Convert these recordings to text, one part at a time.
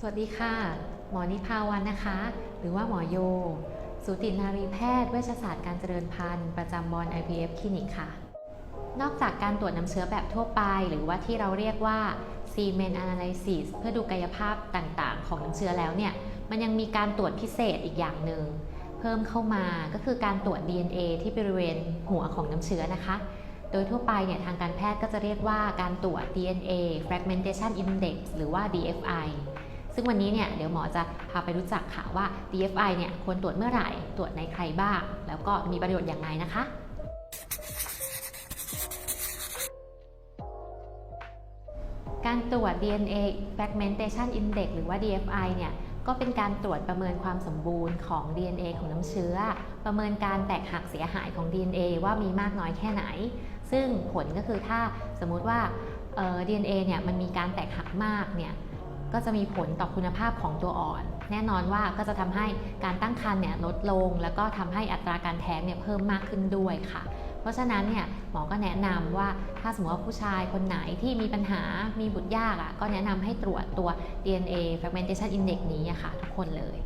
สวัสดีค่ะ หมอนิพาวันนะคะ หรือว่าหมอโย สูตินารีแพทย์เวชศาสตร์การเจริญพันธุ์ประจำบอล IVF คลินิกค่ะ นอกจากการตรวจน้ำเชื้อแบบทั่วไป หรือว่าที่เราเรียกว่า semen analysis เพื่อดูกายภาพต่างๆ ของน้ำเชื้อแล้วเนี่ย มันยังมีการตรวจพิเศษอีกอย่างหนึ่งเพิ่มเข้ามาก็คือการตรวจ DNA ที่บริเวณหัวของน้ำเชื้อนะคะ โดยทั่วไปเนี่ยทางการแพทย์ก็จะเรียกว่าการตรวจ DNA fragmentation index หรือว่า DFI ซึ่งวันนี้เนี่ยเดี๋ยวหมอจะพาไปรู้จักค่ะว่า DFI เนี่ยควรตรวจเมื่อไหร่ ตรวจในใครบ้าง แล้วก็มีประโยชน์อย่างไรนะคะการตรวจ DNA fragmentation index หรือว่า DFI เนี่ย ก็เป็นการตรวจประเมินความสมบูรณ์ของ DNA ของน้ำเชื้อ ประเมินการแตกหักเสียหายของ DNA ว่ามีมากน้อยแค่ไหน ซึ่งผลก็คือถ้าสมมุติว่า DNA เนี่ยมันมีการแตกหักมากเนี่ย ก็จะมีผลต่อคุณภาพของตัวอ่อน แน่นอนว่าก็จะทำให้การตั้งครรภ์เนี่ยลดลง แล้วก็ทำให้อัตราการแท้งเนี่ยเพิ่มมากขึ้นด้วยค่ะ เพราะฉะนั้นเนี่ยหมอก็แนะนำว่าถ้าสมมติว่าผู้ชายคนไหนที่มีปัญหามีบุตรยากอะ่ะก็แนะนำให้ตรวจตัว DNA fragmentation index นี้ะค่ะทุกคนเลย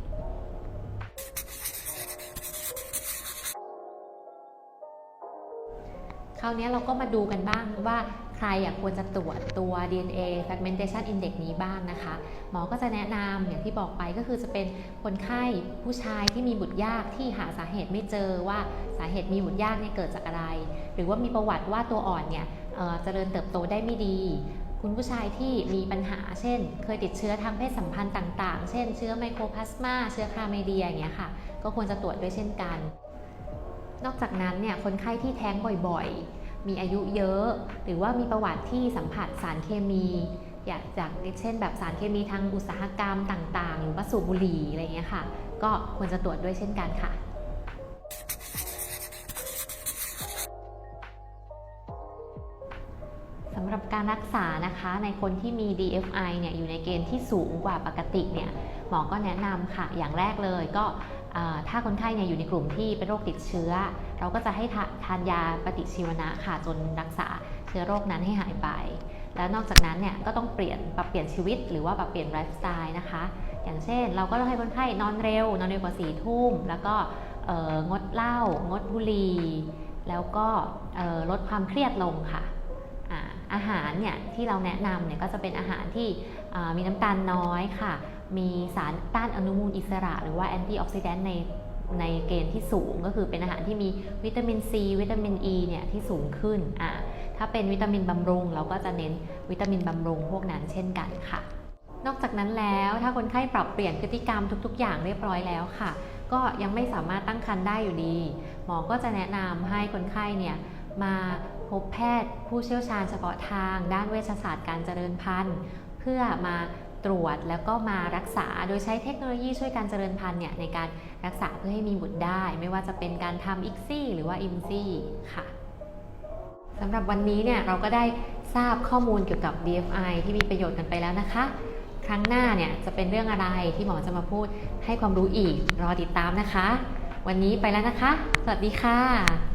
คราวนี้เราก็มาดูกันบ้างว่า รอยากควรจะตรวจตัว DNA fragmentation index นี้บ้างนะคะ หมอก็จะแนะนำอย่างที่บอกไปก็คือจะเป็นคนไข้ผู้ชายที่มีบุตรยากที่หาสาเหตุไม่เจอว่าสาเหตุมีบุตรยากเนี่ยเกิดจากอะไร หรือว่ามีประวัติว่าตัวอ่อนเนี่ยเจริญเติบโตได้ไม่ดีคุณผู้ชายที่มีปัญหาเช่น เคยติดเชื้อทางเพศสัมพันธ์ต่าง ๆ เช่น เชื้อไมโครพลาสมาเชื้อคลาไมเดียอย่างเงี้ยค่ะ ก็ควรจะตรวจด้วยเช่นกัน นอกจากนั้นเนี่ยคนไข้ที่แท้งบ่อยๆ มีอายุเยอะ หรือว่ามีประวัติที่สัมผัสสารเคมีอยากจากเช่น แบบสารเคมีทางอุตสาหกรรมต่างๆ หรือว่าสูบบุหรี่อะไรเงี้ยค่ะ ก็ควรจะตรวจด้วยเช่นกันค่ะสำหรับการรักษานะคะในคนที่มี DFI เนี่ยอยู่ในเกณฑ์ที่สูงกว่าปกติเนี่ยหมอก็แนะนำค่ะ อย่างแรกเลยก็ถ้าคนไข้เนี่ยอยู่ในกลุ่มที่เป็นโรคติดเชื้อ เราก็จะให้ทาทานยาปฏิชีวนะค่ะจนรักษาเชื้อโรคนั้นให้หายไป แล้วนอกจากนั้นเนี่ยก็ต้องเปลี่ยนปรับเปลี่ยนชีวิตหรือว่าปรับเปลี่ยนไลฟ์สไตล์นะคะ อย่างเช่น เราก็ต้องให้คนไข้นอนเร็ว นอนเร็วกว่าสี่ทุ่มแล้วก็งดเหล้างดบุหรี่แล้วก็ลดความเครียดลงค่ะอาหารเนี่ยที่เราแนะนำเนี่ยก็จะเป็นอาหารที่มีน้ำตาลน้อยค่ะ มีสารต้านอนุมูลอิสระ หรือว่าแอนตี้ออกซิแดนต์ใน ในเกณฑ์ที่สูงก็คือเป็นอาหารที่มีวิตามินซีวิตามินอ e ีเนี่ยที่สูงขึ้นอ่าถ้าเป็นวิตามินบำรุง เราก็จะเน้นวิตามินบำรุงพวกนั้นเช่นกันค่ะ นอกจากนั้นแล้วถ้าคนไข้ปรับเปลี่ยนพฤติกรรมทุก ๆ อย่างเรียบร้อยแล้วค่ะ ก็ยังไม่สามารถตั้งครรภ์ได้อยู่ดี หมอก็จะแนะนำให้คนไข้เนี่ยมาพบแพทย์ผู้เชี่ยวชาญเฉพาะทางด้านเวชศาสตร์การเจริญพันธุ์ เพื่อมา ตรวจแล้วก็มารักษาโดยใช้เทคโนโลยีช่วยการเจริญพันธุ์เนี่ยในการรักษาเพื่อให้มีบุตรได้ ไม่ว่าจะเป็นการทำอิกซี่หรือว่าอิมซี่ค่ะสำหรับวันนี้เนี่ยเราก็ได้ทราบข้อมูลเกี่ยวกับ DFI ที่มีประโยชน์กันไปแล้วนะคะ ครั้งหน้าเนี่ยจะเป็นเรื่องอะไรที่หมอจะมาพูดให้ความรู้อีกรอติดตามนะคะ วันนี้ไปแล้วนะคะ สวัสดีค่ะ